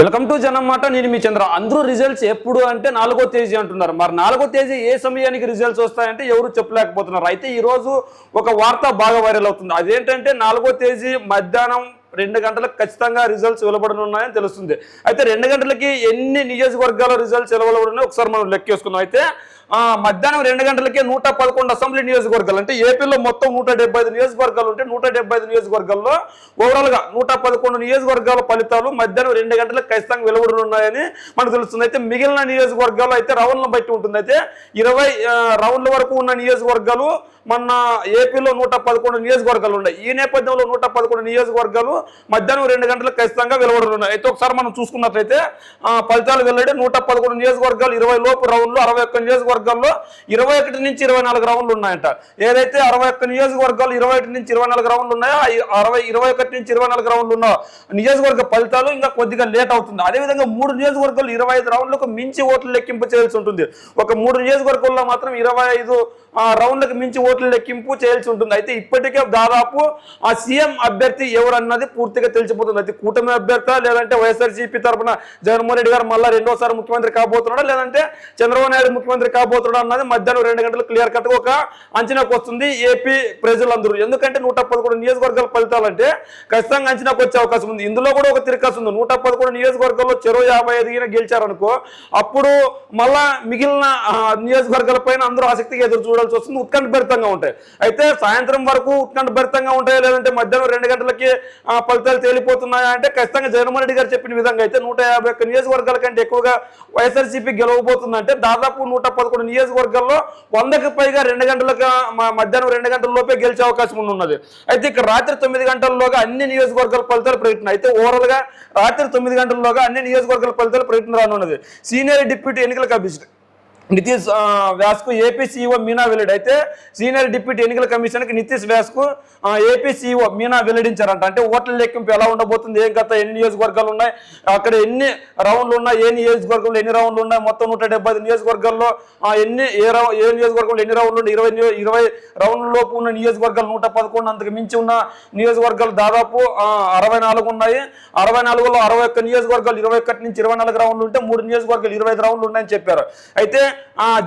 Welcome to జనమాట నేను మీ చంద్ర. అందరూ results ఎప్పుడు అంటే నాలుగో తేదీ అంటున్నారు. మరి నాలుగో తేదీ ఏ సమయానికి రిజల్ట్స్ వస్తాయంటే ఎవరు చెప్పలేకపోతున్నారు. అయితే ఈరోజు ఒక వార్త బాగా వైరల్ అవుతుంది. అదేంటంటే నాలుగో తేదీ మధ్యాహ్నం రెండు గంటలకు ఖచ్చితంగా రిజల్ట్స్ వెలువడనున్నాయని తెలుస్తుంది. అయితే రెండు గంటలకి ఎన్ని నియోజకవర్గాల రిజల్ట్స్ వెలువడనున్నాయో ఒకసారి మనం లెక్కేసుకున్నాం అయితే మధ్యాహ్నం రెండు గంటలకే నూట పదకొండు అసెంబ్లీ నియోజకవర్గాలు. అంటే ఏపీలో మొత్తం నూట డెబ్బై ఐదు నియోజకవర్గాలు ఉంటే నూట డెబ్బై ఐదు నియోజకవర్గాల్లో ఓవరాల్గా నూట పదకొండు నియోజకవర్గాల ఫలితాలు మధ్యాహ్నం రెండు గంటలకు ఖచ్చితంగా వెలువడనున్నాయని మనకు తెలుస్తుంది. అయితే మిగిలిన నియోజకవర్గాలు అయితే రౌండ్లను బట్టి ఉంటుంది. అయితే ఇరవై రౌండ్ల వరకు ఉన్న నియోజకవర్గాలు మన ఏపీలో నూట పదకొండు నియోజకవర్గాలు ఉన్నాయి. ఈ నేపథ్యంలో నూట పదకొండు నియోజకవర్గాలు మధ్యాహ్నం రెండు గంటలకు ఖచ్చితంగా వెలువడనున్నాయి అయితే ఒకసారి మనం చూసుకున్నట్లయితే ఆ, ఫలితాలు వెల్లడి నూట పదకొండు నియోజకవర్గాలు ఇరవై లోపు రౌండ్లు అరవై ఒక్క నియోజకవర్గాల్లో ఇరవై ఒకటి నుంచి ఇరవై నాలుగు రౌండ్లు ఉన్నాయంట. ఏదైతే అరవై ఒక్క నియోజకవర్గాలు ఇరవై ఒకటి నుంచి ఇరవై నాలుగు రౌండ్లు ఉన్నాయో అరవై ఇరవై ఒకటి నుంచి ఇరవై నాలుగు రౌండ్లు ఉన్న నియోజకవర్గ ఫలితాలు ఇంకా కొద్దిగా లేట్ అవుతుంది. అదేవిధంగా మూడు నియోజకవర్గాలు ఇరవై ఐదు రౌండ్లకు మించి ఓట్లు లెక్కింపు చేయాల్సి ఉంటుంది. ఒక మూడు నియోజకవర్గాల్లో మాత్రం ఇరవై ఐదు ఆ, రౌండ్లకు మించి ఓట్లు లెక్కింపు చేయాల్సి ఉంటుంది. అయితే ఇప్పటికే దాదాపు ఆ సీఎం అభ్యర్థి ఎవరన్నది పూర్తిగా తెలిసిపోతుంది. అయితే కూటమి అభ్యర్థి లేదంటే వైఎస్ఆర్సీపీ తరఫున జగన్మోహన్ రెడ్డి గారు మళ్ళీ రెండోసారి ముఖ్యమంత్రి కాబోతున్నాడా? లేదంటే చంద్రబాబు నాయుడు ముఖ్యమంత్రి కాబోతున్నాడా అన్నది మధ్యాహ్నం రెండు గంటలు క్లియర్ కట్ ఒక అంచనాకు వస్తుంది ఏపీ ప్రజలందరూ. ఎందుకంటే నూట పదకొండు నియోజకవర్గాల ఫలితాలంటే ఖచ్చితంగా అంచనాకు వచ్చే అవకాశం ఉంది. ఇందులో కూడా ఒక తిరకాసు ఉంది. నూట పదకొండు నియోజకవర్గాల్లో చెరో యాభై ఐదు గెలిచారనుకో అప్పుడు మళ్ళా మిగిలిన ఆ, నియోజకవర్గాల పైన అందరూ ఆసక్తిగా ఎదురు చూడాల్సి వస్తుంది. ఉత్కంఠభరితంగా ఉంటాయి. అయితే సాయంత్రం వరకు ఉత్కంఠభరితంగా ఉంటాయా? లేదంటే మధ్యాహ్నం రెండు గంటలకి ఫలితాలు తేలిపోతున్నాయా? అంటే ఖచ్చితంగా జగన్మోహన్ రెడ్డి గారు చెప్పిన విధంగా అయితే నూట యాభై ఒక్క నియోజకవర్గాల కంటే ఎక్కువగా వైఎస్ఆర్సీపీ గెలవబోతుందంటే దాదాపు నూట పదకొండు నియోజకవర్గాల్లో వందకి పైగా రెండు గంటలకు మధ్యాహ్నం రెండు గంటల లోపే గెలిచే అవకాశం ఉన్నది. అయితే ఇక్కడ రాత్రి తొమ్మిది గంటల్లోగా అన్ని నియోజకవర్గాల ఫలితాలు ప్రకటన అయితే ఓవరాల్గా రాత్రి తొమ్మిది గంటల్లోగా అన్ని నియోజకవర్గాల ఫలితాలు ప్రకటన రానున్నది. సీనియర్ డిప్యూటీ ఎన్నికల కమిషనర్ నితీష్ వ్యాస్కు ఏపీ సీఈఓ మీనా వెల్లడి. అయితే సీనియర్ డిప్యూటీ ఎన్నికల కమిషన్కి నితీష్ వ్యాస్కు ఏపీ సీఈఓ మీనా వెల్లడించారంట. అంటే ఓట్ల లెక్కింపు ఎలా ఉండబోతుంది ఏం గత ఎన్ని నియోజకవర్గాలు ఉన్నాయి అక్కడ ఎన్ని రౌండ్లు ఉన్నాయి ఏ నియోజకవర్గంలో ఎన్ని రౌండ్లు ఉన్నాయి మొత్తం నూట డెబ్బై నియోజకవర్గాల్లో ఎన్ని ఏ రౌ ఏ నియోజకవర్గంలో ఎన్ని రౌండ్లు ఉన్నాయి ఇరవై ఇరవై రౌండ్ల లోపు ఉన్న నియోజకవర్గాలు నూట పదకొండు అంతకు మించి ఉన్న నియోజకవర్గాలు దాదాపు అరవై నాలుగు ఉన్నాయి. అరవై నాలుగులో అరవై ఒక్క నియోజకవర్గాలు ఇరవై ఒకటి నుంచి ఇరవై నాలుగు రౌండ్లు ఉంటే మూడు నియోజకవర్గాలు ఇరవై ఐదు రౌండ్లు ఉన్నాయని చెప్పారు. అయితే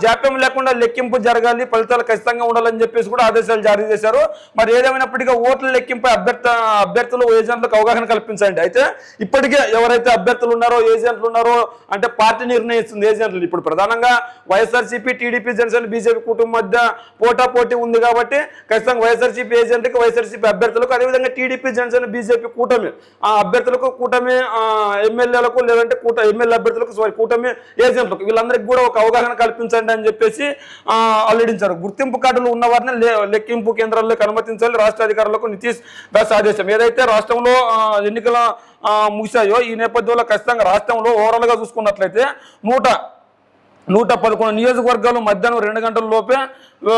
జాప్యం లేకుండా లెక్కింపు జరగాలి ఫలితాలు ఖచ్చితంగా ఉండాలని చెప్పేసి కూడా ఆదేశాలు జారీ చేశారు. మరి ఏదేమైనప్పటికీ ఓట్ల లెక్కింపు అభ్యర్థ అభ్యర్థులు ఏజెంట్లకు అవగాహన కల్పించండి. అయితే ఇప్పటికే ఎవరైతే అభ్యర్థులు ఉన్నారో ఏజెంట్లు ఉన్నారో అంటే పార్టీ నిర్ణయిస్తుంది ఏజెంట్లు. ఇప్పుడు ప్రధానంగా వైఎస్ఆర్సీపీ టీడీపీ జనసేన బీజేపీ కుటుంబం మధ్య పోటా పోటీ ఉంది కాబట్టి ఖచ్చితంగా వైఎస్ఆర్సీపీ ఏజెంట్కి వైఎస్ఆర్సీపీ అభ్యర్థులకు అదేవిధంగా టీడీపీ జనసేన బీజేపీ కూటమి ఆ అభ్యర్థులకు కూటమి ఎమ్మెల్యేలకు లేదంటే కూట ఎమ్మెల్యే అభ్యర్థులకు సారీ కూటమి ఏజెంట్లకు వీళ్ళందరికీ కూడా ఒక అవగాహన కల్పించండి అని చెప్పేసి అల్లడించారు. గుర్తింపు కార్డులు ఉన్న వారిని లే- లెక్కింపు కేంద్రాల్లోకి అనుమతించాలి. రాష్ట్ర అధికారులకు నితీష్ దాస్ ఆదేశం. ఏదైతే రాష్ట్రంలో ఎన్నికల ముగిశాయో ఈ నేపథ్యంలో ఖచ్చితంగా రాష్ట్రంలో ఓవరాల్గా చూసుకున్నట్లయితే నూట నూట పదకొండు నియోజకవర్గాలు మధ్యాహ్నం రెండు గంటల లోపే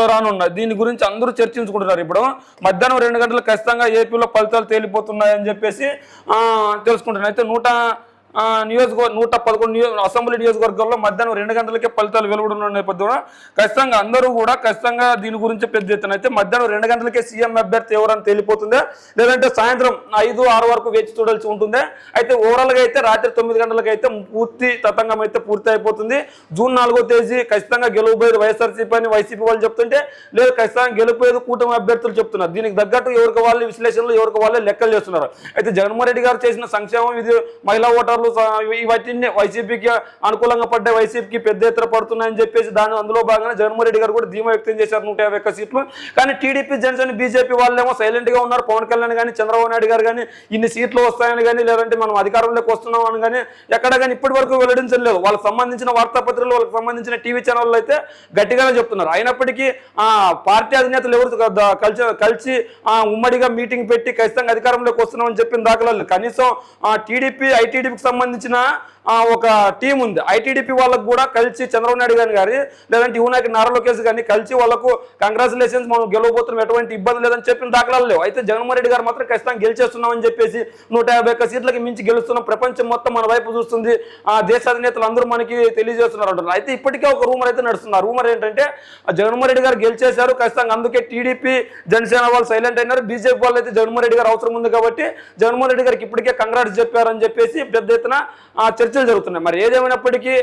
రానున్నాయి. దీని గురించి అందరూ చర్చించుకుంటున్నారు. ఇప్పుడు మధ్యాహ్నం రెండు గంటలు ఖచ్చితంగా ఏపీలో ఫలితాలు తేలిపోతున్నాయని చెప్పేసి తెలుసుకుంటున్నారు. అయితే నూట నియోజకవర్గ నూట పదకొండు నియో అసెంబ్లీ నియోజకవర్గాల్లో మధ్యాహ్నం రెండు గంటలకే ఫలితాలు వెలువడున్న నేపథ్యంలో ఖచ్చితంగా అందరూ కూడా ఖచ్చితంగా దీని గురించి పెద్ద ఎత్తున అయితే మధ్యాహ్నం రెండు గంటలకే సీఎం అభ్యర్థి ఎవరని తేలిపోతుందా? లేదంటే సాయంత్రం ఐదు ఆరు వరకు వేచి చూడాల్సి ఉంటుంది? అయితే ఓవరాల్గా అయితే రాత్రి తొమ్మిది గంటలకు అయితే పూర్తి తతంగం అయితే పూర్తి అయిపోతుంది. జూన్ నాలుగో తేదీ ఖచ్చితంగా గెలువబోయేది వైఎస్ఆర్సీపీ అని వైసీపీ వాళ్ళు చెప్తుంటే లేదు ఖచ్చితంగా గెలిపోయేది కూటమి అభ్యర్థులు చెప్తున్నారు. దీనికి తగ్గట్టు ఎవరికి వాళ్ళు విశ్లేషణలు ఎవరికి వాళ్ళే లెక్కలు చేస్తున్నారు. అయితే జగన్మోహన్ రెడ్డి గారు చేసిన సంక్షేమం ఇది మహిళా ఓటర్లు స- ఇవన్నీ వైసీపీకి అనుకూలంగా పడ్డ వైసీపీకి పెద్ద ఎత్తున పడుతున్నాయని చెప్పేసి దాని అందులో భాగంగా జగన్మోహన్ రెడ్డి గారు కూడా ధీమా వ్యక్తం చేశారు నూట యాభై ఒక్క సీట్లు. కానీ టీడీపీ జనసేన బీజేపీ వాళ్ళేమో సైలెంట్గా ఉన్నారు. పవన్ కళ్యాణ్ కానీ చంద్రబాబు నాయుడు గారు కానీ ఇన్ని సీట్లు వస్తాయని కానీ లేదంటే మనం అధికారంలోకి వస్తున్నాం అని కానీ ఎక్కడ కానీ ఇప్పటి వరకు వెల్లడించలేదు వాళ్ళకి సంబంధించిన వార్తాపత్రికలు వాళ్ళకి సంబంధించిన టీవీ ఛానళ్ళు అయితే గట్టిగానే చెప్తున్నారు. అయినప్పటికీ ఆ పార్టీ అధినేతలు ఎవరు కలిసి కలిసి ఉమ్మడిగా మీటింగ్ పెట్టి ఖచ్చితంగా అధికారంలోకి వస్తున్నామని చెప్పిన దాఖలాలు కనీసం టీడీపీ ఐటీడీపీకి సంబంధించిన ఆ, ఒక టీం ఉంది. ఐటీడీపీ వాళ్ళకు కూడా కలిసి చంద్రబాబు నాయుడు గారిని గారి లేదంటే యువనాయకు నారా లోకేష్ గారిని కలిసి వాళ్ళకు కంగ్రాచులేషన్స్ మనం గెలవబోతున్నాం. ఎటువంటి ఇబ్బంది లేదని చెప్పిన దాఖలాలు లేవు. అయితే జగన్మోహన్ రెడ్డి గారు మాత్రం ఖచ్చితంగా గెలిచేస్తున్నామని చెప్పేసి నూట యాభై ఒక్క సీట్లకి మించి గెలుస్తున్నాం ప్రపంచం మొత్తం మన వైపు చూస్తుంది. ఆ దేశ అధినేతలు అందరూ మనకి తెలియజేస్తున్నారు అంటున్నారు అయితే ఇప్పటికే ఒక రూమర్ అయితే నడుస్తుంది. ఆ రూమర్ ఏంటంటే జగన్మోహన్ రెడ్డి గారు గెలిచేశారు. ఖచ్చితంగా అందుకే టీడీపీ జనసేన వాళ్ళు సైలెంట్ అయినారు. బీజేపీ వాళ్ళు అయితే జగన్మోహన్ రెడ్డి గారు అవసరం ఉంది కాబట్టి జగన్మోహన్ రెడ్డి గారికి ఇప్పటికే కంగ్రాట్స్ చెప్పారని చెప్పేసి పెద్ద ఎత్తున చర్చలు జరుగుతున్నాయి. మరి ఏదేమైనప్పటికీ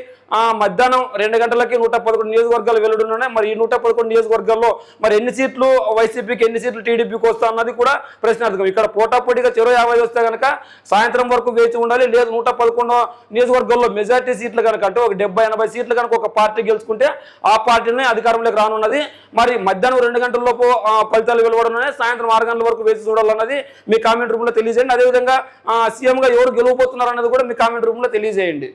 మధ్యాహ్నం రెండు గంటలకి నూట పదకొండు నియోజకవర్గాలు వెలువడున్నాయి మరి ఈ నూట పదకొండు నియోజకవర్గాల్లో మరి ఎన్ని సీట్లు వైసీపీకి ఎన్ని సీట్లు టీడీపీకి వస్తా అన్నది కూడా ప్రశ్నార్థకం. ఇక్కడ పోటాపోటీగా చెరో యాభై వస్తే కనుక సాయంత్రం వరకు వేచి ఉండాలి. లేదు నూట పదకొండు నియోజకవర్గాల్లో మెజార్టీ సీట్లు కనుక అంటే ఒక డెబ్బై ఎనభై సీట్లు కనుక ఒక పార్టీ గెలుచుకుంటే ఆ పార్టీని అధికారంలోకి రానున్నది. మరి మధ్యాహ్నం రెండు గంటల లోపు ఫలితాలు వెలువడనున్నాయి సాయంత్రం ఆరు గంటల వరకు వేచి చూడాలన్నది మీ కామెంట్ రూపంలో తెలియజేయండి. అదేవిధంగా సీఎంగా ఎవరు గెలవబోతున్నారు అన్నది కూడా మీ కామెంట్ రూమ్లో తెలియజేయండి.